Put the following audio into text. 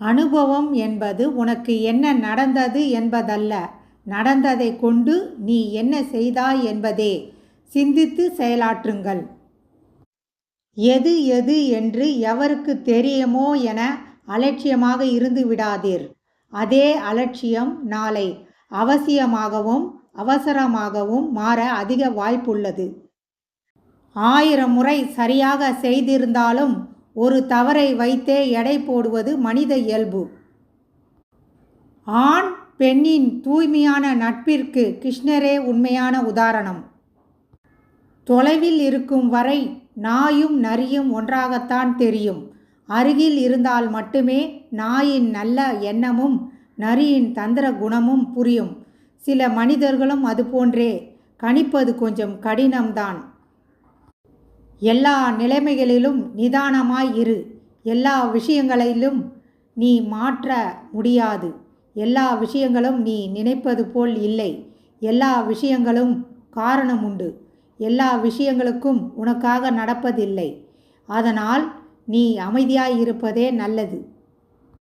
அனுபவம் என்பது உனக்கு என்ன நடந்தது என்பதல்ல. நடந்ததை கொண்டு நீ என்ன செய்தாய் என்பதே. சிந்தித்து செயலாற்றுங்கள். எது எது என்று எவருக்கு தெரியுமோ என அலட்சியமாக இருந்து விடாதீர். அதே அலட்சியம் நாளை அவசியமாகவும் அவசரமாகவும் மாற அதிக வாய்ப்புள்ளது. ஆயிரம் முறை சரியாக செய்திருந்தாலும் ஒரு தவறை வைத்தே எடை போடுவது மனித இயல்பு. ஆண் பெண்ணின் தூய்மையான நட்பிற்கு கிருஷ்ணரே உண்மையான உதாரணம். தொலைவில் இருக்கும் வரை நாயும் நரியும் ஒன்றாகத்தான் தெரியும். அருகில் இருந்தால் மட்டுமே நாயின் நல்ல எண்ணமும் நரியின் தந்திர குணமும் புரியும். சில மனிதர்களும் அதுபோன்றே கணிப்பது கொஞ்சம் கடினம்தான். எல்லா நிலைமைகளிலும் நிதானமாய் இரு. எல்லா விஷயங்களிலும் நீ மாற்ற முடியாது. எல்லா விஷயங்களும் நீ நினைப்பது போல் இல்லை. எல்லா விஷயங்களும் காரணம் உண்டு. எல்லா விஷயங்களுக்கும் உனக்காக நடப்பதில்லை. அதனால் நீ அமைதியாய் இருப்பதே நல்லது.